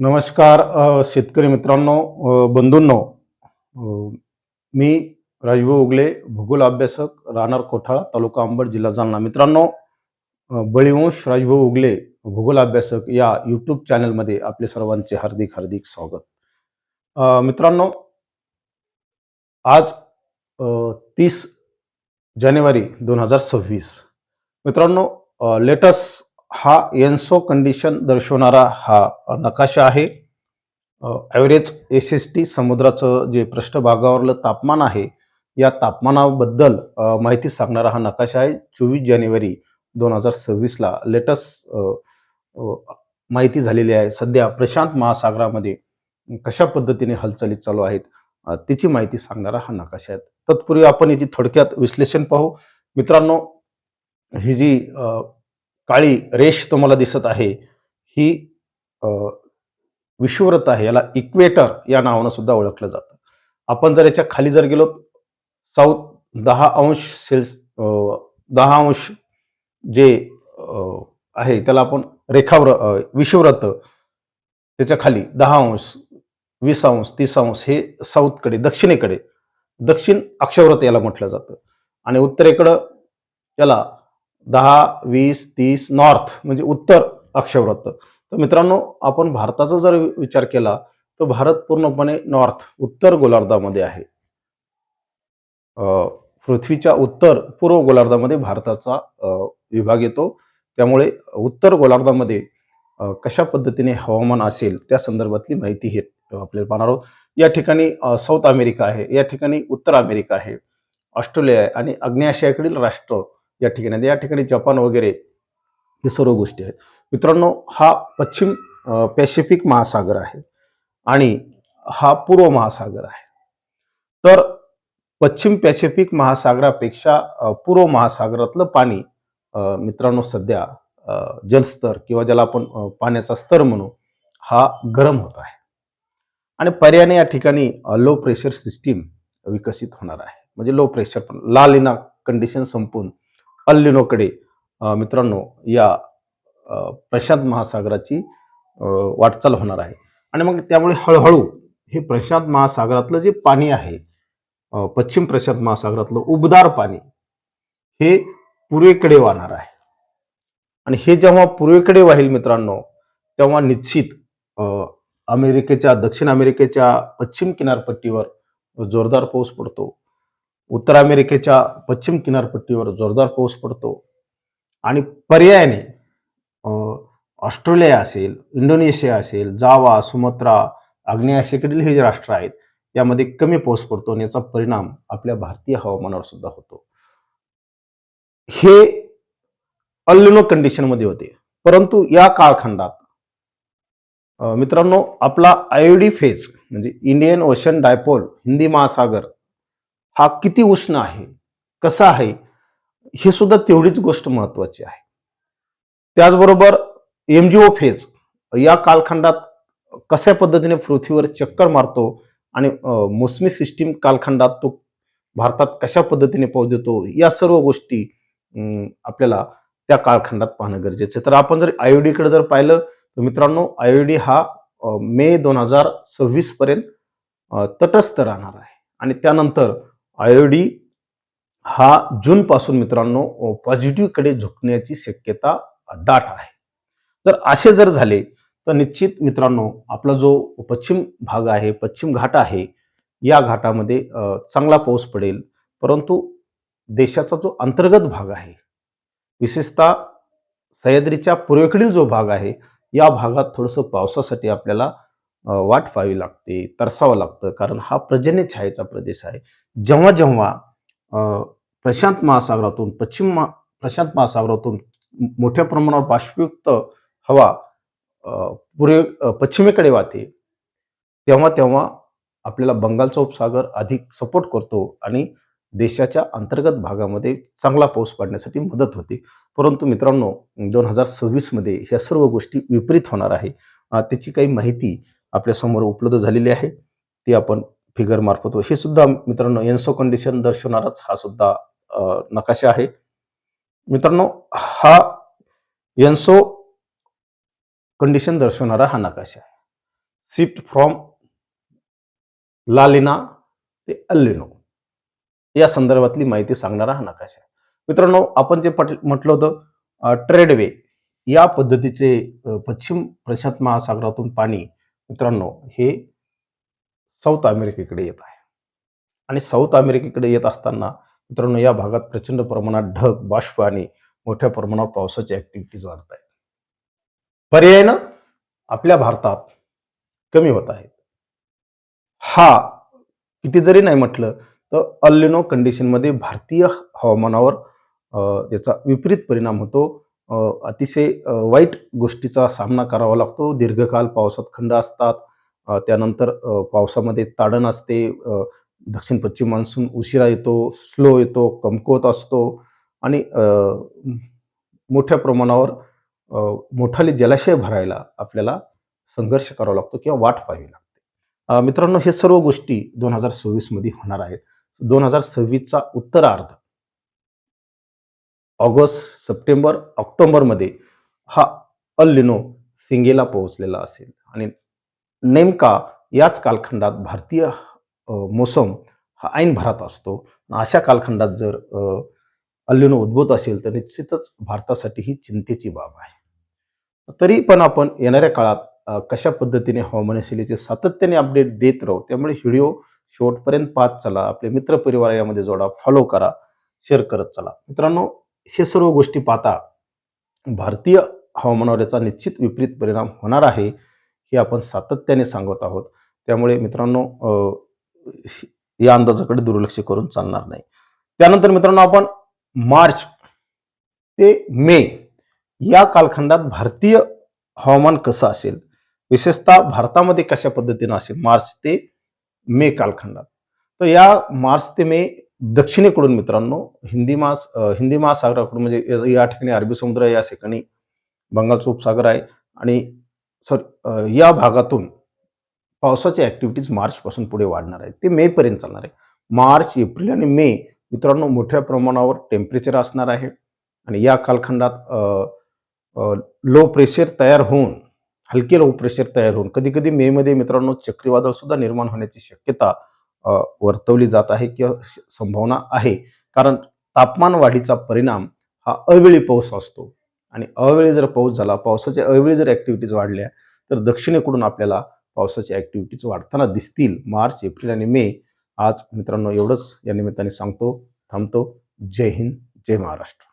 नमस्कार शेतकरी मित्रांनो बंधूंनो. मी राजभाऊ उगले भूगोल अभ्यासक राहणार कोठाळा तालुका अंबड जिल्हा जालना. मित्रांनो बळीवंश राजभाऊ उगले भूगोल अभ्यासक या यूट्यूब चॅनलमध्ये आपले सर्वांचे हार्दिक हार्दिक स्वागत. मित्रांनो आज तीस जानेवारी दोन हजार सव्वीस. मित्रांनो लेटस हा एन्सो कंडिशन दर्शवणारा हा नकाशा आहे. ॲव्हरेज एस एस टी समुद्राचं जे पृष्ठभागावरलं तापमान आहे या तापमानाबद्दल माहिती सांगणारा हा नकाशा आहे. चोवीस जानेवारी दोन हजार सव्वीसला लेटेस्ट माहिती झालेली आहे. सध्या प्रशांत महासागरामध्ये कशा पद्धतीने हालचाली चालू आहेत तिची त्याची माहिती सांगणारा हा नकाशा आहे. तत्पूर्वी आपण याची थोडक्यात विश्लेषण पाहू. मित्रांनो ही जी काळी रेष तुम्हाला दिसत आहे. ही विषुवृत्त आहे. याला इक्वेटर या नावानं सुद्धा ओळखलं जातं. आपण जर याच्या खाली जर गेलो साऊथ दहा अंश सेल्स दहा अंश जे आहे त्याला आपण रेखाव्र अ, त्याच्याखाली दहा अंश वीस अंश तीस अंश हे साऊथकडे दक्षिणेकडे दक्षिण अक्षव्रत याला म्हटलं जातं. आणि उत्तरेकडं याला दहा वीस तीस नॉर्थ म्हणजे उत्तर अक्षवृत्त. तर मित्रांनो आपण भारताचा जर विचार केला तर भारत पूर्णपणे नॉर्थ उत्तर गोलार्धामध्ये आहे. पृथ्वीच्या उत्तर पूर्व गोलार्धामध्ये भारताचा विभाग येतो. त्यामुळे उत्तर गोलार्धामध्ये कशा पद्धतीने हवामान असेल त्या संदर्भातली माहिती हे आपल्याला पाहणार आहोत. या ठिकाणी साऊथ अमेरिका आहे या ठिकाणी उत्तर अमेरिका आहे ऑस्ट्रेलिया आहे आणि आग्नेय आशियाकडील राष्ट्र या ठिकाणी. या ठिकाणी जपान वगैरे हे सर्व गोष्टी आहेत. मित्रांनो हा पश्चिम पॅसिफिक महासागर आहे आणि हा पूर्व महासागर आहे. तर पश्चिम पॅसिफिक महासागरापेक्षा पूर्व महासागरातलं पाणी मित्रांनो सध्या जलस्तर किंवा ज्याला आपण पाण्याचा स्तर म्हणू हा गरम होत आहे. आणि पर्यायाने या ठिकाणी लो प्रेशर सिस्टीम विकसित होणार आहे. म्हणजे लो प्रेशर पण लाल लिना कंडिशन संपून अल्लिनोकडे मित्रांनो या प्रशांत महासागराची वाटचाल होणार आहे. आणि मग त्यामुळे हळूहळू हे प्रशांत महासागरातलं जे पाणी आहे पश्चिम प्रशांत महासागरातलं उबदार पाणी हे पूर्वेकडे वाहणार आहे. आणि हे जेव्हा पूर्वेकडे वाहील मित्रांनो तेव्हा निश्चित अमेरिकेच्या दक्षिण अमेरिकेच्या पश्चिम किनारपट्टीवर जोरदार पाऊस पडतो. उत्तर अमेरिकेच्या पश्चिम किनारपट्टीवर जोरदार पाऊस पडतो. आणि पर्यायाने ऑस्ट्रेलिया असेल इंडोनेशिया असेल जावा सुमत्रा आग्नेय हे जे राष्ट्र आहेत यामध्ये कमी पाऊस पडतो आणि याचा परिणाम आपल्या भारतीय हवामानावर सुद्धा होतो. हे अल्लिनो कंडिशनमध्ये होते. परंतु या काळखंडात मित्रांनो आपला आयोडी फेज म्हणजे इंडियन ओशन डायपोल हिंदी महासागर हा किती उष्ण आहे कसा आहे हे सुद्धा तेवढीच गोष्ट महत्वाची आहे. त्याचबरोबर एमजीओ फेज या कालखंडात कशा पद्धतीने पृथ्वीवर चक्कर मारतो आणि मोसमी सिस्टीम कालखंडात तो भारतात कशा पद्धतीने पाऊस देतो या सर्व गोष्टी आपल्याला त्या कालखंडात पाहणं गरजेचं तर आपण जर आयोडीकडे जर पाहिलं तर मित्रांनो आयोडी हा मे दोन हजार सव्वीस पर्यंत तटस्थ राहणार आहे. आणि त्यानंतर आयोडी हा जूनपासून मित्रांनो पॉझिटिव्हकडे झुकण्याची शक्यता दाट आहे. तर असे जर झाले तर निश्चित मित्रांनो आपला जो पश्चिम भाग आहे पश्चिम घाट आहे या घाटामध्ये चांगला पाऊस पडेल. परंतु देशाचा जो अंतर्गत भाग आहे विशेषतः सह्याद्रीच्या पूर्वेकडील जो भाग आहे या भागात थोडंसं पावसासाठी आपल्याला वाट पाहावी लागते तरसावं लागतं कारण हा पर्जन्य छायेचा प्रदेश आहे. जेव्हा जेव्हा प्रशांत महासागरातून पश्चिम महा प्रशांत महासागरातून मोठ्या प्रमाणावर बाष्पयुक्त हवा अ, पश्चिमेकडे वाहते तेव्हा तेव्हा आपल्याला बंगालचा उपसागर अधिक सपोर्ट करतो आणि देशाच्या अंतर्गत भागामध्ये चांगला पाऊस पडण्यासाठी मदत होते. परंतु मित्रांनो दोन हजार सव्वीसमध्ये ह्या सर्व गोष्टी विपरीत होणार आहे. त्याची काही माहिती आपल्यासमोर उपलब्ध झालेली आहे. ती आपण फिगर मार्फत हे सुद्धा मित्रांनो एन्सो कंडिशन दर्शवणाराच हा सुद्धा नकाशा आहे. मित्रांनो हा एन्सो कंडिशन दर्शवणारा हा नकाशा आहे. शिफ्ट फ्रॉम लालिना ते अल्लिनो. या संदर्भातली माहिती सांगणारा हा नकाशा आहे. मित्रांनो आपण जे पट म्हटलं होतं ट्रेडवे या पद्धतीचे पश्चिम प्रशांत महासागरातून पाणी मित्रांनो हे साऊथ अमेरिकेकडे येत आहे. आणि साऊथ अमेरिकेकडे येत असताना मित्रांनो या भागात प्रचंड प्रमाणात ढग बाष्प आणि मोठ्या प्रमाणावर पावसाची ऍक्टिव्हिटीज वाढत आहेत. पर्यायनं आपल्या भारतात कमी होत आहेत. हा किती जरी नाही म्हटलं तर अल्लिनो कंडिशनमध्ये भारतीय हवामानावर याचा विपरीत परिणाम होतो. अतिशय वाईट गोष्टीचा सामना करावा लागतो. दीर्घकाल पावसात खंड असतात. त्यानंतर पावसामध्ये ताडण असते. दक्षिण पश्चिम मान्सून उशिरा येतो स्लो येतो कमकुवत असतो आणि मोठ्या प्रमाणावर मोठाले जलाशय भरायला आपल्याला संघर्ष करावा लागतो किंवा वाट पाहावी लागते. मित्रांनो हे सर्व गोष्टी दोन हजार सव्वीसमध्ये होणार आहेत. दोन हजार सव्वीसचा उत्तरार्ध ऑगस्ट सप्टेंबर ऑक्टोबरमध्ये हा अल्लिनो सिंगेला पोहोचलेला असेल. आणि नेमका याच कालखंडात भारतीय मोसम हा ऐन भरात असतो. अशा कालखंडात जर अल्लिनो उद्भवत असेल तर निश्चितच भारतासाठी ही चिंतेची बाब आहे. तरी पण आपण येणाऱ्या काळात कशा पद्धतीने हवामानशैलीचे सातत्याने अपडेट देत राहू त्यामुळे व्हिडिओ शेवटपर्यंत पाहत चला. आपले मित्रपरिवार यामध्ये जोडा फॉलो करा शेअर करत चला. मित्रांनो हे सर्व गोष्टी पाहता भारतीय हवामानावर याचा निश्चित विपरीत परिणाम होणार आहे हे आपण सातत्याने सांगत आहोत. त्यामुळे मित्रांनो या अंदाजाकडे दुर्लक्ष करून चालणार नाही. त्यानंतर मित्रांनो आपण मार्च ते मे या कालखंडात भारतीय हवामान कसं असेल? विशेषतः भारतामध्ये कशा पद्धतीनं असेल मार्च ते मे कालखंडात? तर या मार्च ते मे दक्षिणेकडून मित्रांनो हिंदी महास हिंदी महासागराकडून म्हणजे या- या ठिकाणी अरबी समुद्र या ठिकाणी बंगालचा उपसागर आहे आणि सर या भागातून पावसाची ॲक्टिव्हिटीज मार्चपासून पुढे वाढणार आहे ते मेपर्यंत चालणार आहे. मार्च एप्रिल आणि मे मित्रांनो मोठ्या प्रमाणावर टेम्परेचर असणार आहे आणि या कालखंडात लो प्रेशर तयार होऊन हलके लो प्रेशर तयार होऊन कधी कधी मेमध्ये मित्रांनो चक्रीवादळ सुद्धा निर्माण होण्याची शक्यता वर्तवली जात आहे किंवा श- संभावना आहे. कारण तापमान वाढीचा परिणाम हा अवेळी पाऊस असतो. आणि अवेळी जर पाऊस झाला पावसाच्या अवेळी जर ॲक्टिव्हिटीज वाढल्या तर दक्षिणेकडून आपल्याला पावसाच्या ॲक्टिव्हिटीज वाढताना दिसतील. मार्च एप्रिल आणि मे. आज मित्रांनो एवढंच. या निमित्ताने सांगतो थांबतो. जय हिंद जय महाराष्ट्र.